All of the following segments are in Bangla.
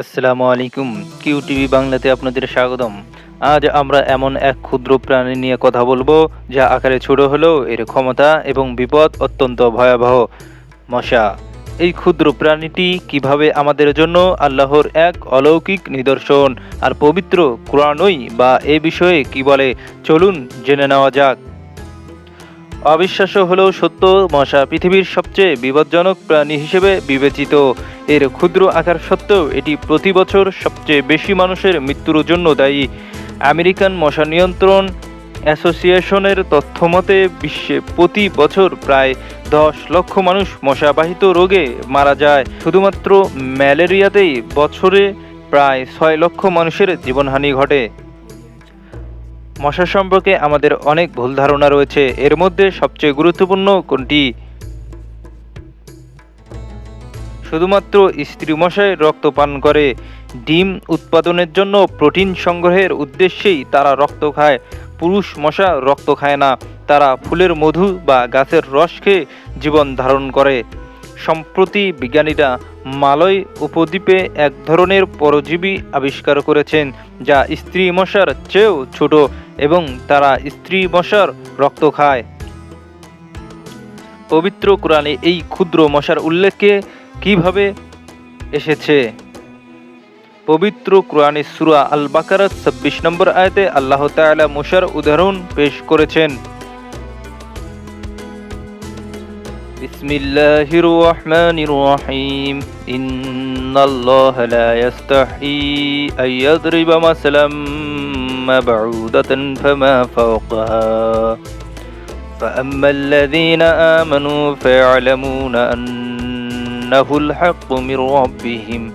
আসসালামু আলাইকুম। কিউ টিভি বাংলাতে আপনাদের স্বাগতম। আজ আমরা এমন এক ক্ষুদ্র প্রাণী নিয়ে কথা বলব, যা আকারে ছোট হলেও এর ক্ষমতা এবং বিপদ অত্যন্ত ভয়াবহ। মশা, এই ক্ষুদ্র প্রাণীটি কীভাবে আমাদের জন্য আল্লাহর এক অলৌকিক নিদর্শন আর পবিত্র কোরআনই বা এ বিষয়ে কি বলে, চলুন জেনে নেওয়া যাক। অবিশ্বাস্য হলেও সত্য, মশা পৃথিবীর সবচেয়ে বিপজ্জনক প্রাণী হিসেবে বিবেচিত। এর ক্ষুদ্র আকার সত্ত্বেও এটি প্রতি বছর সবচেয়ে বেশি মানুষের মৃত্যুর জন্য দায়ী। আমেরিকান মশা নিয়ন্ত্রণ অ্যাসোসিয়েশনের তথ্য মতে, বিশ্বে প্রতি বছর প্রায় দশ লক্ষ মানুষ মশাবাহিত রোগে মারা যায়। শুধুমাত্র ম্যালেরিয়াতেই বছরে প্রায় ছয় লক্ষ মানুষের জীবনহানি ঘটে। মশা সম্পর্কে আমাদের অনেক ভুল ধারণা রয়েছে। এর মধ্যে সবচেয়ে গুরুত্বপূর্ণ কোনটি? শুধুমাত্র স্ত্রী মশাই রক্ত পান করে। ডিম উৎপাদনের জন্য প্রোটিন সংগ্রহের উদ্দেশ্যেই তারা রক্ত খায়। পুরুষ মশা রক্ত খায় না। তারা ফুলের মধু বা গাছের রস খেয়ে জীবন ধারণ করে। সম্প্রতি বিজ্ঞানীরা মালয় উপদ্বীপে এক ধরনের পরজীবী আবিষ্কার করেছেন, যা স্ত্রী মশার চেয়েও ছোট এবং তারা স্ত্রী মশার রক্ত খায়। পবিত্র কোরআনে এই ক্ষুদ্র মশার উল্লেখে কিভাবে এসেছে পবিত্র কোরআনে সুরা আল বাকারাত ছাব্বিশ নম্বর আয়তে আল্লাহ তাআলা মশার উদাহরণ পেশ করেছেন بسم الله الرحمن الرحيم إن الله لا يستحي أن يضرب مثلا مبعوضة فما فوقها فأما الذين آمنوا فيعلمون أنه الحق من ربهم.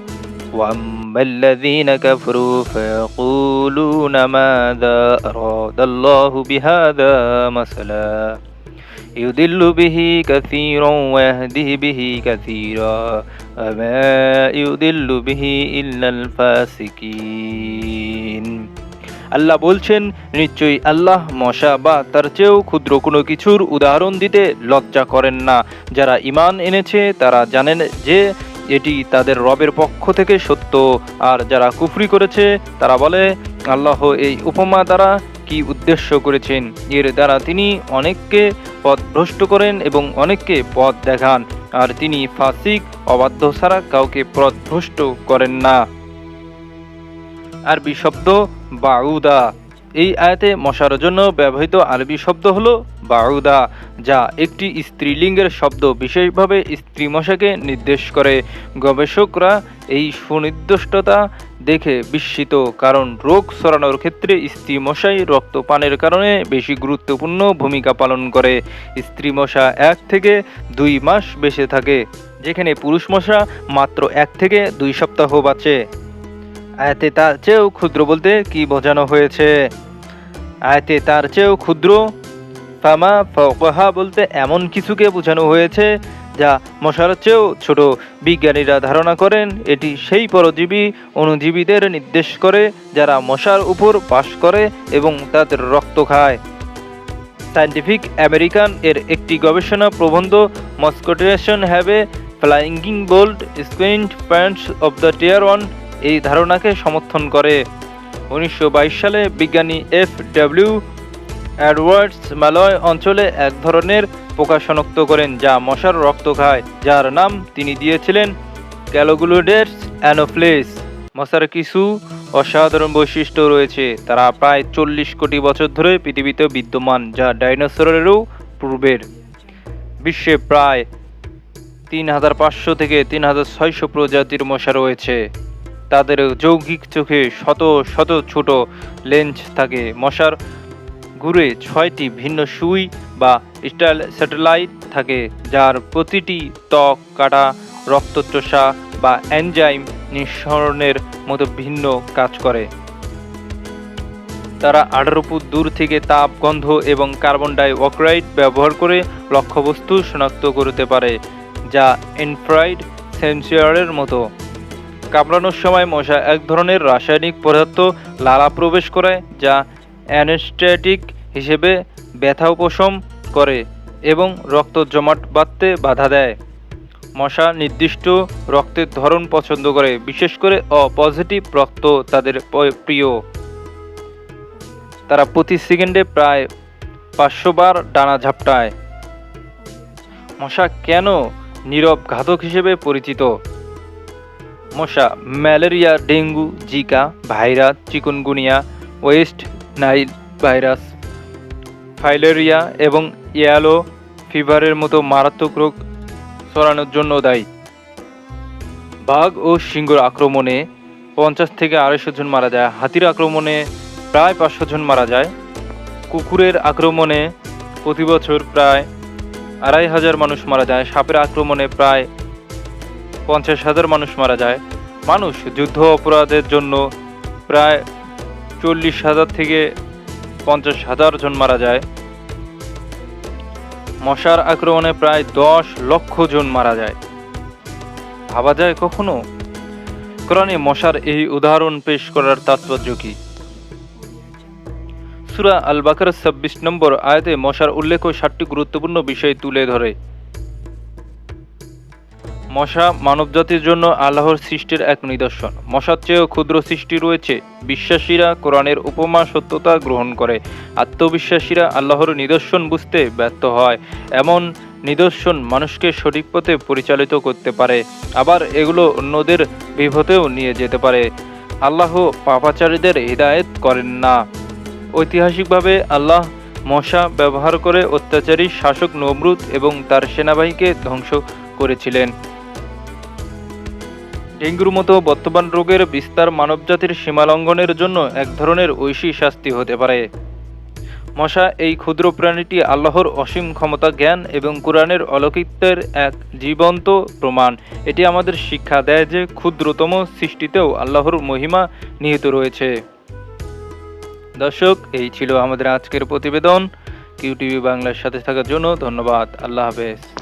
وأما الذين كفروا فيقولون ماذا أراد الله بهذا مثلا. يضل به كثيرا ويهده به كثيرا. وما يضل به إلا الفاسقين. আল্লাহ বলছেন, নিশ্চয়ই আল্লাহ মশা বা তার চেয়েও ক্ষুদ্র কোনো কিছুর উদাহরণ দিতে লজ্জা করেন না। যারা ইমান এনেছে, তারা জানেন যে এটি তাদের রবের পক্ষ থেকে সত্য। আর যারা কুফরি করেছে, তারা বলে, আল্লাহ এই উপমা দ্বারা কি উদ্দেশ্য করেছেন? এর দ্বারা তিনি অনেককে পথভ্রষ্ট করেন এবং অনেককে পথ দেখান। আর তিনি ফাসিক, অবাধ্য ছাড়া কাউকে পথভ্রষ্ট করেন না। আরবি শব্দ বাউদা। এই আয়াতে মশার জন্য ব্যবহৃত আরবি শব্দ হলো বাউদা, যা একটি স্ত্রীলিঙ্গের শব্দ, বিশেষভাবে স্ত্রী মশাকে নির্দেশ করে। গবেষকরা এই সুনির্দিষ্টতা দেখে বিস্মিত, কারণ রোগ ছড়ানোর ক্ষেত্রে স্ত্রী মশাই রক্তপানের কারণে বেশি গুরুত্বপূর্ণ ভূমিকা পালন করে। স্ত্রী মশা এক থেকে দুই মাস বেঁচে থাকে, যেখানে পুরুষ মশা মাত্র এক থেকে দুই সপ্তাহ বাঁচে। আয়াতে তার চেয়েও ক্ষুদ্র বলতে কি বোঝানো হয়েছে? আয়াতে তার চেয়েও ক্ষুদ্র, ফামা ফকহা বলতে এমন কিছুকে বোঝানো হয়েছে যা মশার চেয়েও ছোট। বিজ্ঞানীরা ধারণা করেন এটি সেই পরজীবী অনুজীবীদের নির্দেশ করে যারা মশার উপর বাস করে এবং তাদের রক্ত খায়। সায়েন্টিফিক আমেরিকান এর একটি গবেষণা প্রবন্ধ, মস্কোটেশন have flinging bold squint pants of the tier one এই ধারণাকে সমর্থন করে। উনিশশো বাইশ সালে বিজ্ঞানী এফ ডব্লিউ অ্যাডওয়ার্ডস মালয় অঞ্চলে এক ধরনের পোকা শনাক্ত করেন, যা মশার রক্ত খায়, যার নাম তিনি দিয়েছিলেন ক্যালোগুলোডেস অ্যানোফ্লেস। মশার কিছু অসাধারণ বৈশিষ্ট্য রয়েছে। তারা প্রায় চল্লিশ কোটি বছর ধরে পৃথিবীতে বিদ্যমান, যা ডাইনোসরেরও পূর্বের। বিশ্বে প্রায় তিন হাজার পাঁচশো থেকে তিন হাজার ছয়শো প্রজাতির মশা রয়েছে। তাদের যৌগিক চোখে শত শত ছোট লেন্স থাকে। মশার ঘুরে ছয়টি ভিন্ন সুই বা স্টাইল স্যাটেলাইট থাকে, যার প্রতিটি ত্বক, কাটা, রক্তচোষা বা এনজাইম নিঃসরণের মতো ভিন্ন কাজ করে। তারা আঠারো ফুট দূর থেকে তাপ, গন্ধ এবং কার্বন ডাই অক্সাইড ব্যবহার করে লক্ষ্যবস্তু শনাক্ত করতে পারে, যা ইনফ্রাইড সেন্সিয়ারের মতো। কামড়ানোর সময় মশা এক ধরনের রাসায়নিক পদার্থ লালা প্রবেশ করে, যা অ্যানেস্টেটিক হিসেবে ব্যথা উপশম করে এবং রক্ত জমাট বাঁধতে বাধা দেয়। মশা নির্দিষ্ট রক্তের ধরন পছন্দ করে, বিশেষ করে অ পজিটিভ রক্ত তাদের প্রিয়। তারা প্রতি সেকেন্ডে প্রায় পাঁচশো বার ডানা ঝাপটায়। মশা কেন নীরব ঘাতক হিসেবে পরিচিত? মশা, malaria, dengue, Zika, virus, chikungunya, West Nile virus, filaria এবং ইয়ালো ফিভারের মতো মারাত্মক রোগ ছড়ানোর জন্য দায়ী। বাঘ ও সিংহর আক্রমণে পঞ্চাশ থেকে আড়াইশো জন মারা যায়। হাতির আক্রমণে প্রায় পাঁচশো জন মারা যায়। কুকুরের আক্রমণে প্রতি বছর প্রায় আড়াই হাজার মানুষ মারা যায়। সাপের আক্রমণে প্রায় পঞ্চাশ হাজার মানুষ মারা যায়। মানুষ যুদ্ধ অপরাধের জন্য প্রায় চল্লিশ হাজার থেকে পঞ্চাশ হাজার জন মারা যায়। মশার আক্রমণে প্রায় দশ লক্ষ জন মারা যায়। ভাবা যায় কখনো? কোরআনে মশার এই উদাহরণ পেশ করার তাৎপর্য কি? সুরা আল বাকার ছাব্বিশ নম্বর আয়তে মশার উল্লেখ ষাটটি গুরুত্বপূর্ণ বিষয় তুলে ধরে। মশা মানবজাতির জন্য আল্লাহর সৃষ্টির এক নিদর্শন। মশার চেয়েও ক্ষুদ্র সৃষ্টি রয়েছে। বিশ্বাসীরা কোরআনের উপমা সত্যতা গ্রহণ করে। আত্মবিশ্বাসীরা আল্লাহর নিদর্শন বুঝতে ব্যর্থ হয়। এমন নিদর্শন মানুষকে সঠিক পথে পরিচালিত করতে পারে। আবার এগুলো অন্যদের বিপথেও নিয়ে যেতে পারে। আল্লাহ পাপাচারীদের হৃদায়ত করেন না। ঐতিহাসিকভাবে আল্লাহ মশা ব্যবহার করে অত্যাচারী শাসক নমরুদ এবং তার সেনাবাহিনীকে ধ্বংস করেছিলেন। ডেঙ্গুর মতো বর্তমান রোগের বিস্তার মানবজাতির সীমালঙ্ঘনের জন্য এক ধরনের ঐশী শাস্তি হতে পারে। মশা এই ক্ষুদ্র প্রাণীটি আল্লাহর অসীম ক্ষমতা, জ্ঞান এবং কোরআনের অলৌকিত্বের এক জীবন্ত প্রমাণ। এটি আমাদের শিক্ষা দেয় যে ক্ষুদ্রতম সৃষ্টিতেও আল্লাহর মহিমা নিহিত রয়েছে। দর্শক, এই ছিল আমাদের আজকের প্রতিবেদন। কিউটিভি বাংলার সাথে থাকার জন্য ধন্যবাদ। আল্লাহ হাফেজ।